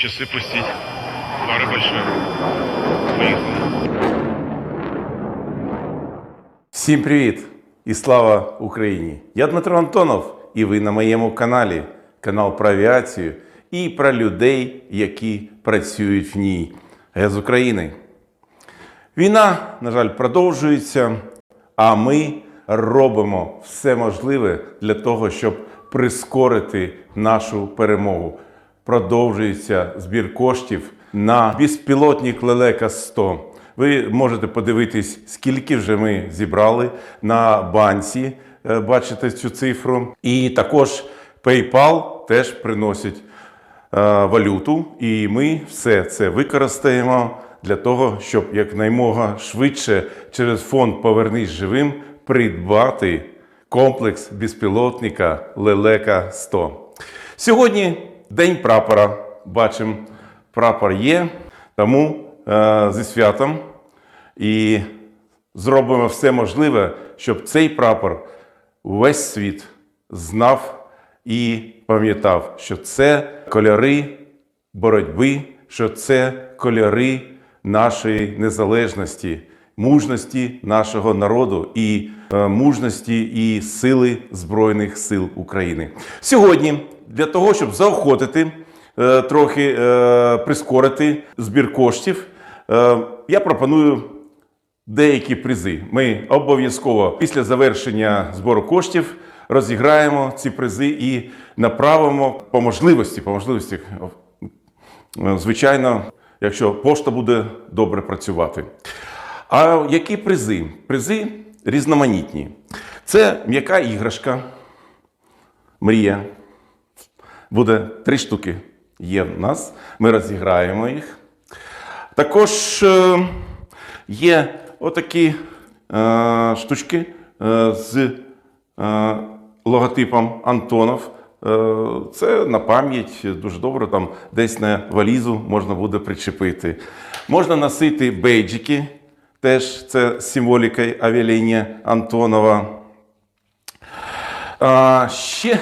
Часы пустить. Пара большая. Поехали. Всім привіт і слава Україні! Я Дмитро Антонов, і ви на моєму каналі, канал про авіацію і про людей, які працюють в ній. Я з України. Війна, на жаль, продовжується, а ми робимо все можливе для того, щоб прискорити нашу перемогу. Продовжується збір коштів на безпілотник Лелека 100. Ви можете подивитись, скільки вже ми зібрали на банці. Е, Бачите цю цифру. І також PayPal теж приносить е, валюту, і ми все це використаємо для того, щоб якнаймога швидше через фонд Повернись живим придбати комплекс безпілотника Лелека 100. Сьогодні день прапора. Бачимо, прапор є, тому е, зі святом. І зробимо все можливе, щоб цей прапор увесь світ знав і пам'ятав, що це кольори боротьби, що це кольори нашої незалежності, мужності нашого народу і е, мужності і сили Збройних сил України. Сьогодні для того, щоб заохотити, е, трохи е, прискорити збір коштів, я пропоную деякі призи. Ми обов'язково після завершення збору коштів розіграємо ці призи і направимо по можливості, по можливості, звичайно, якщо пошта буде добре працювати. А які призи? Призи різноманітні. Це м'яка іграшка, мрія. Буде три штуки. Є в нас. Ми розіграємо їх. Також е, є отакі е, штучки е, з логотипом Антонов. Це на пам'ять дуже добре, там десь на валізу можна буде причепити. Можна носити бейджики, теж це з символікою авіалінії Антонова. А, ще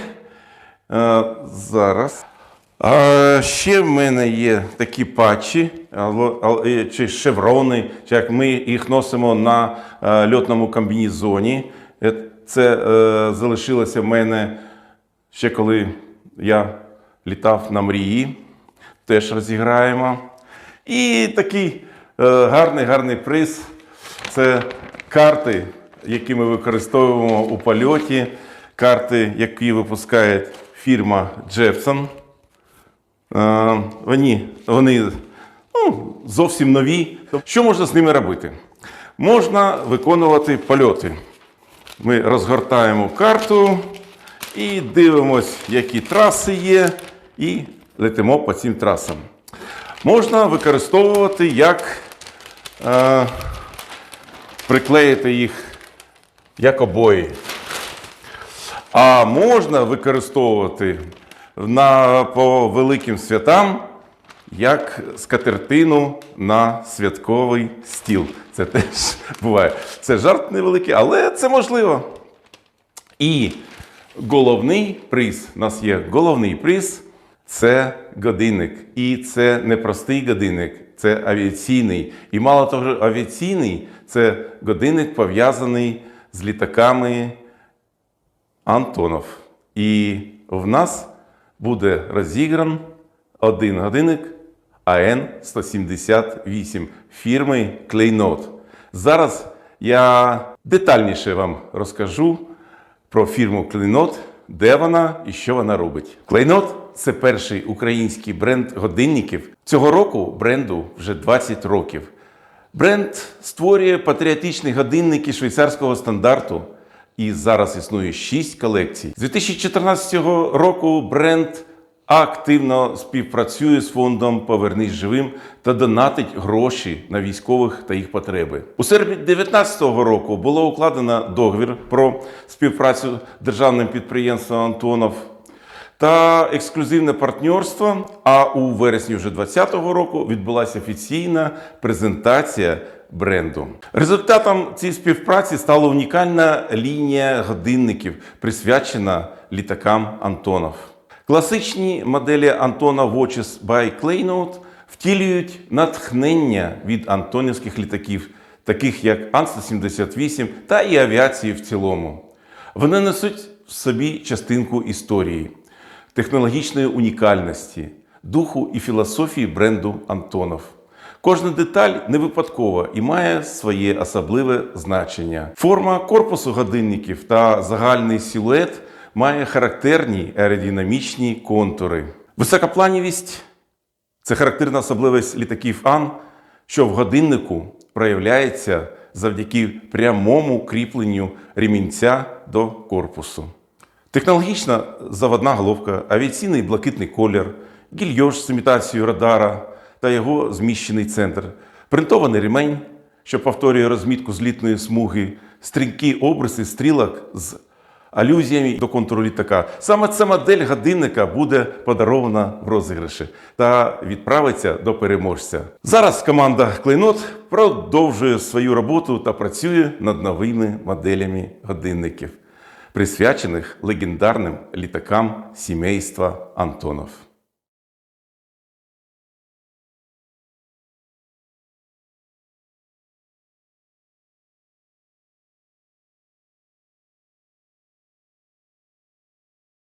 зараз. А, ще в мене є такі патчі, е, чи шеврони, чи як ми їх носимо на е, льотному комбінізоні. Е, Це е, залишилося в мене ще коли я літав на мрії. Теж розіграємо. І такий гарний гарний приз це карти, які ми використовуємо у польоті. Карти, які випускає фірма. Е, Вони, вони ну, зовсім нові. Що можна з ними робити? Можна виконувати польоти. Ми розгортаємо карту і дивимось, які траси є, і летимо по цим трасам. Можна використовувати як е, приклеїти їх як обої. А можна використовувати на, по великим святам як скатертину на святковий стіл. Це теж буває. Це жарт невеликий, але це можливо. І головний приз, у нас є головний приз це годинник. І це не простий годинник, це авіаційний. І мало того, авіаційний це годинник пов'язаний з літаками Антонов. І в нас буде розігран один годинник АН-178 фірми Клейнот. Зараз я детальніше вам розкажу про фірму Клейнот, де вона і що вона робить. Клейнот це перший український бренд годинників. Цього року бренду вже 20 років. Бренд створює патріотичні годинники швейцарського стандарту. І зараз існує 6 колекцій. З 2014 року бренд активно співпрацює з фондом Повернись живим та донатить гроші на військових та їх потреби. У серпні 2019 року було укладено договір про співпрацю з державним підприємством Антонов та ексклюзивне партнерство. А у вересні вже 2020 року відбулася офіційна презентація бренду. Результатом цієї співпраці стала унікальна лінія годинників, присвячена літакам Антонов. Класичні моделі Антона Watches by Kleinot втілюють натхнення від антонівських літаків, таких як Ан-178 та і авіації в цілому. Вони несуть в собі частинку історії, технологічної унікальності, духу і філософії бренду Антонов. Кожна деталь не випадкова і має своє особливе значення. Форма корпусу годинників та загальний силует має характерні аеродинамічні контури. Високопланівість це характерна особливість літаків Ан, що в годиннику проявляється завдяки прямому кріпленню ремінця до корпусу. Технологічна заводна головка, авіаційний блакитний колір, гільйош з імітацією радара та його зміщений центр, принтований ремень, що повторює розмітку злітної смуги, стрінкі обриси стрілок з алюзіями до контуру літака. Саме ця модель годинника буде подарована в розіграші та відправиться до переможця. Зараз команда Клейнот продовжує свою роботу та працює над новими моделями годинників, присвячених легендарним літакам сімейства Антонов.